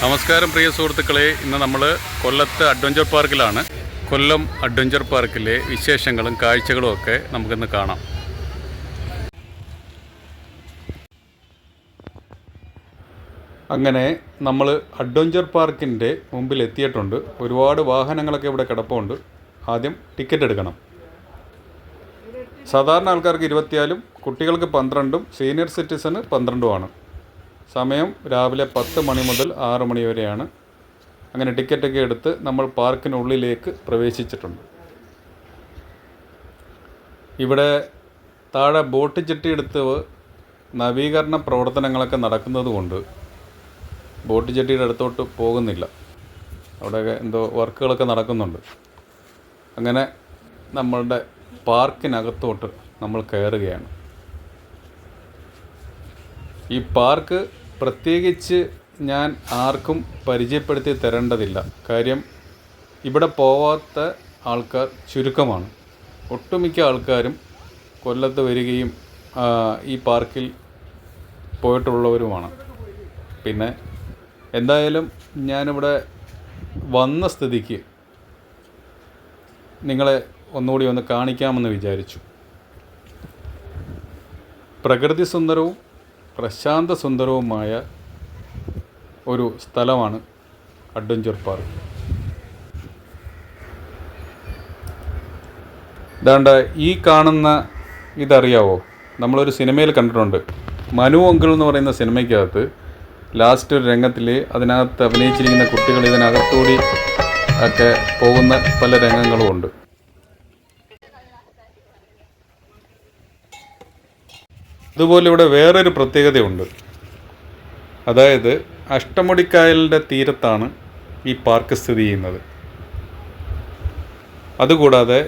നമസ്കാരം പ്രിയ സുഹൃത്തുക്കളെ. ഇന്ന് നമ്മൾ കൊല്ലത്ത് അഡ്വഞ്ചർ പാർക്കിലാണ്. കൊല്ലം അഡ്വഞ്ചർ പാർക്കിലെ വിശേഷങ്ങളും കാഴ്ചകളും ഒക്കെ നമുക്കിന്ന് കാണാം. അങ്ങനെ നമ്മൾ അഡ്വഞ്ചർ പാർക്കിന്റെ മുമ്പിൽ എത്തിയിട്ടുണ്ട്. ഒരുപാട് വാഹനങ്ങളൊക്കെ ഇവിടെ കിടപ്പുണ്ട്. ആദ്യം ടിക്കറ്റ് എടുക്കണം. സാധാരണ ആൾക്കാർക്ക് ഇരുപത്തിയാലും കുട്ടികൾക്ക് പന്ത്രണ്ടും സീനിയർ സിറ്റിസന് പന്ത്രണ്ടുമാണ്. സമയം രാവിലെ പത്ത് മണി മുതൽ ആറ് മണി വരെയാണ്. അങ്ങനെ ടിക്കറ്റൊക്കെ എടുത്ത് നമ്മൾ പാർക്കിനുള്ളിലേക്ക് പ്രവേശിച്ചിട്ടുണ്ട്. ഇവിടെ താഴെ ബോട്ട് ചെട്ടിയെടുത്ത് നവീകരണ പ്രവർത്തനങ്ങളൊക്കെ നടക്കുന്നത് കൊണ്ട് ബോട്ട് ചെട്ടിയുടെ അടുത്തോട്ട് പോകുന്നില്ല. അവിടെ എന്തോ വർക്കുകളൊക്കെ നടക്കുന്നുണ്ട്. അങ്ങനെ നമ്മളുടെ പാർക്കിനകത്തോട്ട് നമ്മൾ കയറുകയാണ്. ഈ പാർക്ക് പ്രത്യേകിച്ച് ഞാൻ ആർക്കും പരിചയപ്പെടുത്തി തരേണ്ടതില്ല. കാര്യം ഇവിടെ പോവാത്ത ആൾക്കാർ ചുരുക്കമാണ്. ഒട്ടുമിക്ക ആൾക്കാരും കൊല്ലത്ത് വരികയും ഈ പാർക്കിൽ പോയിട്ടുള്ളവരുമാണ്. പിന്നെ എന്തായാലും ഞാനിവിടെ വന്ന സ്ഥിതിക്ക് നിങ്ങളെ ഒന്നുകൂടി ഒന്ന് കാണിക്കാമെന്ന് വിചാരിച്ചു. പ്രകൃതി സുന്ദരവും പ്രശാന്ത സുന്ദരവുമായ ഒരു സ്ഥലമാണ് അഡ്വഞ്ചർ പാർക്ക്. ഇതാണ്ട് ഈ കാണുന്ന ഇതറിയാവോ? നമ്മളൊരു സിനിമയിൽ കണ്ടിട്ടുണ്ട്. മനു അങ്കിൾ എന്ന് പറയുന്ന സിനിമയ്ക്കകത്ത് ലാസ്റ്റ് ഒരു രംഗത്തിൽ അതിനകത്ത് അഭിനയിച്ചിരിക്കുന്ന കുട്ടികൾ ഇതിനകത്തൂടി ഒക്കെ പോകുന്ന പല രംഗങ്ങളും ഇതുപോലെ ഇവിടെ വേറൊരു പ്രത്യേകതയുണ്ട്. അതായത് അഷ്ടമുടിക്കായലിന്റെ തീരത്താണ് ഈ പാർക്ക് സ്ഥിതി ചെയ്യുന്നത്. അതുകൂടാതെ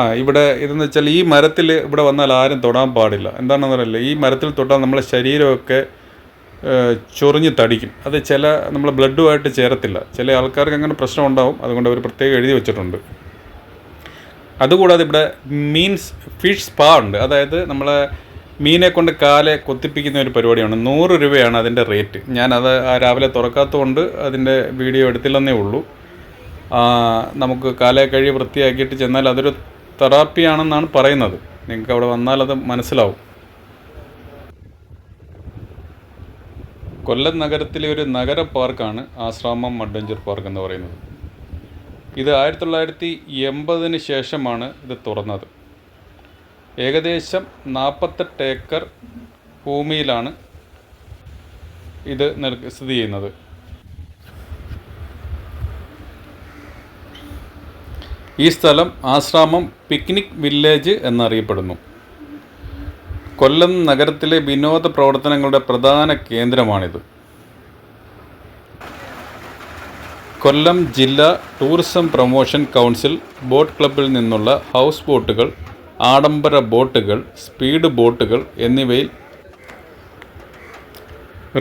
ആ ഇവിടെ ഇതെന്ന് വെച്ചാൽ ഈ മരത്തിൽ ഇവിടെ വന്നാൽ ആരും തൊടാൻ പാടില്ല. എന്താണെന്ന് പറയില്ല ഈ മരത്തിൽ തൊട്ടാൽ നമ്മളെ ശരീരമൊക്കെ ചൊറിഞ്ഞ് തടിക്കും. അത് ചില നമ്മളെ ബ്ലഡുമായിട്ട് ചേരത്തില്ല. ചില ആൾക്കാർക്ക് അങ്ങനെ പ്രശ്നം ഉണ്ടാവും. അതുകൊണ്ട് അവർ പ്രത്യേകം എഴുതി വെച്ചിട്ടുണ്ട്. അതുകൂടാതെ ഇവിടെ മീൻസ് ഫിഷ് സ്പാ ഉണ്ട്. അതായത് നമ്മളെ മീനെ കൊണ്ട് കാലെ കൊത്തിപ്പിക്കുന്ന ഒരു പരിപാടിയാണ്. നൂറ് രൂപയാണ് അതിന്റെ റേറ്റ്. ഞാനത് ആ രാവിലെ തുറക്കാത്തതുകൊണ്ട് അതിന്റെ വീഡിയോ എടുത്തില്ലെന്നേ ഉള്ളൂ. നമുക്ക് കാലെ കഴി വൃത്തിയാക്കിയിട്ട് ചെന്നാൽ അതൊരു തെറാപ്പിയാണെന്നാണ് പറയുന്നത്. നിങ്ങൾക്ക് അവിടെ വന്നാൽ അത് മനസ്സിലാവും. കൊല്ലം നഗരത്തിലെ ഒരു നഗര പാർക്കാണ് ആശ്രാമം അഡ്വഞ്ചർ പാർക്ക് എന്ന് പറയുന്നത്. ഇത് ആയിരത്തി തൊള്ളായിരത്തി എൺപതിന് ശേഷമാണ് ഇത് തുറന്നത്. ഏകദേശം നാൽപ്പത്തെട്ട് ഏക്കർ ഭൂമിയിലാണ് ഇത് സ്ഥിതി ചെയ്യുന്നത്. ഈ സ്ഥലം ആശ്രാമം പിക്നിക് വില്ലേജ് എന്നറിയപ്പെടുന്നു. കൊല്ലം നഗരത്തിലെ വിനോദ പ്രവർത്തനങ്ങളുടെ പ്രധാന കേന്ദ്രമാണിത്. കൊല്ലം ജില്ലാ ടൂറിസം പ്രൊമോഷൻ കൗൺസിൽ ബോട്ട് ക്ലബ്ബിൽ നിന്നുള്ള ഹൗസ് ബോട്ടുകൾ ആഡംബര ബോട്ടുകൾ സ്പീഡ് ബോട്ടുകൾ എന്നിവയിൽ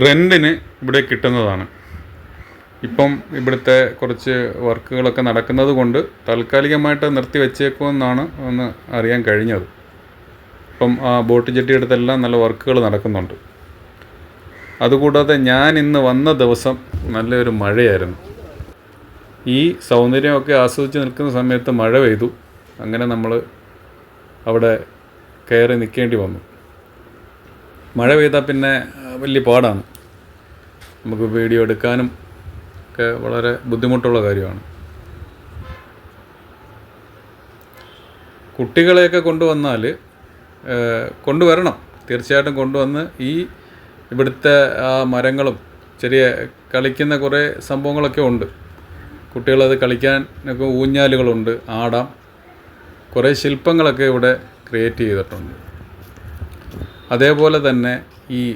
റെന്റിന് ഇവിടെ കിട്ടുന്നതാണ്. ഇപ്പം ഇവിടുത്തെ കുറച്ച് വർക്കുകളൊക്കെ നടക്കുന്നത് കൊണ്ട് താൽക്കാലികമായിട്ട് നിർത്തി വെച്ചേക്കുമെന്നാണ് ഒന്ന് അറിയാൻ കഴിഞ്ഞത്. ഇപ്പം ആ ബോട്ട് ജെട്ടിയെടുത്തെല്ലാം നല്ല വർക്കുകൾ നടക്കുന്നുണ്ട്. അതുകൂടാതെ ഞാൻ ഇന്ന് വന്ന ദിവസം നല്ലൊരു മഴയായിരുന്നു. ഈ സൗന്ദര്യമൊക്കെ ആസ്വദിച്ച് നിൽക്കുന്ന സമയത്ത് മഴ പെയ്തു. അങ്ങനെ നമ്മൾ അവിടെ കയറി നിൽക്കേണ്ടി വന്നു. മഴ പെയ്താൽ പിന്നെ വലിയ പാടാണ്. നമുക്ക് വീഡിയോ എടുക്കാനും ഒക്കെ വളരെ ബുദ്ധിമുട്ടുള്ള കാര്യമാണ്. കുട്ടികളെയൊക്കെ കൊണ്ടുവന്നാൽ കൊണ്ടുവരണം. തീർച്ചയായിട്ടും കൊണ്ടുവന്ന് ഈ ഇവിടുത്തെ ആ മരങ്ങളും ചെറിയ കളിക്കുന്ന കുറേ സംഭവങ്ങളൊക്കെ ഉണ്ട്. കുട്ടികളത് കളിക്കാനൊക്കെ ഊഞ്ഞാലുകളുണ്ട് ആടാം. കുറേ ശില്പങ്ങളൊക്കെ ഇവിടെ ക്രിയേറ്റ് ചെയ്തിട്ടുണ്ട്. അതേപോലെ തന്നെ ഈ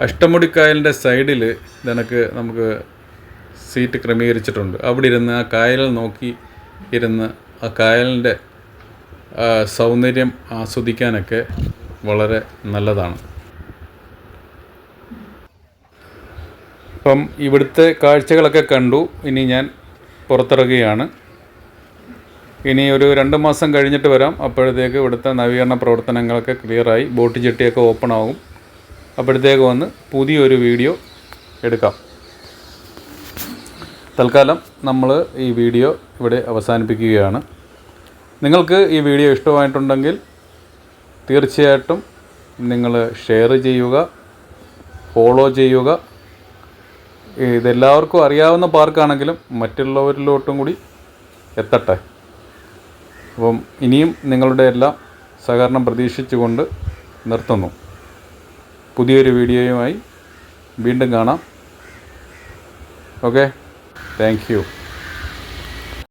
അഷ്ടമുടിക്കായലിന്റെ സൈഡിൽ നിനക്ക് നമുക്ക് സീറ്റ് ക്രമീകരിച്ചിട്ടുണ്ട്. അവിടെ ഇരുന്ന് ആ കായൽ നോക്കി ഇരുന്ന് ആ കായലിന്റെ സൗന്ദര്യം ആസ്വദിക്കാനൊക്കെ വളരെ നല്ലതാണ്. അപ്പം ഇവിടുത്തെ കാഴ്ചകളൊക്കെ കണ്ടു. ഇനി ഞാൻ പുറത്തിറങ്ങുകയാണ്. ഇനി ഒരു രണ്ട് മാസം കഴിഞ്ഞിട്ട് വരാം. അപ്പോഴത്തേക്ക് ഇവിടുത്തെ നവീകരണ പ്രവർത്തനങ്ങളൊക്കെ ക്ലിയറായി ബോട്ട് ജെട്ടിയൊക്കെ ഓപ്പൺ ആകും അപ്പോഴത്തേക്ക് വന്ന് പുതിയൊരു വീഡിയോ എടുക്കാം. തൽക്കാലം നമ്മൾ ഈ വീഡിയോ ഇവിടെ അവസാനിപ്പിക്കുകയാണ്. നിങ്ങൾക്ക് ഈ വീഡിയോ ഇഷ്ടമായിട്ടുണ്ടെങ്കിൽ തീർച്ചയായിട്ടും നിങ്ങൾ ഷെയർ ചെയ്യുക ഫോളോ ചെയ്യുക ഇതെല്ലാവർക്കും അറിയാവുന്ന പാർക്കാണെങ്കിലും മറ്റുള്ളവരിലോട്ടും കൂടി എത്തട്ടെ. അപ്പം ഇനിയും നിങ്ങളുടെ എല്ലാം സഹകരണം പ്രതീക്ഷിച്ചുകൊണ്ട് നിർത്തുന്നു. പുതിയൊരു വീഡിയോയുമായി വീണ്ടും കാണാം. ഓക്കെ? Thank you.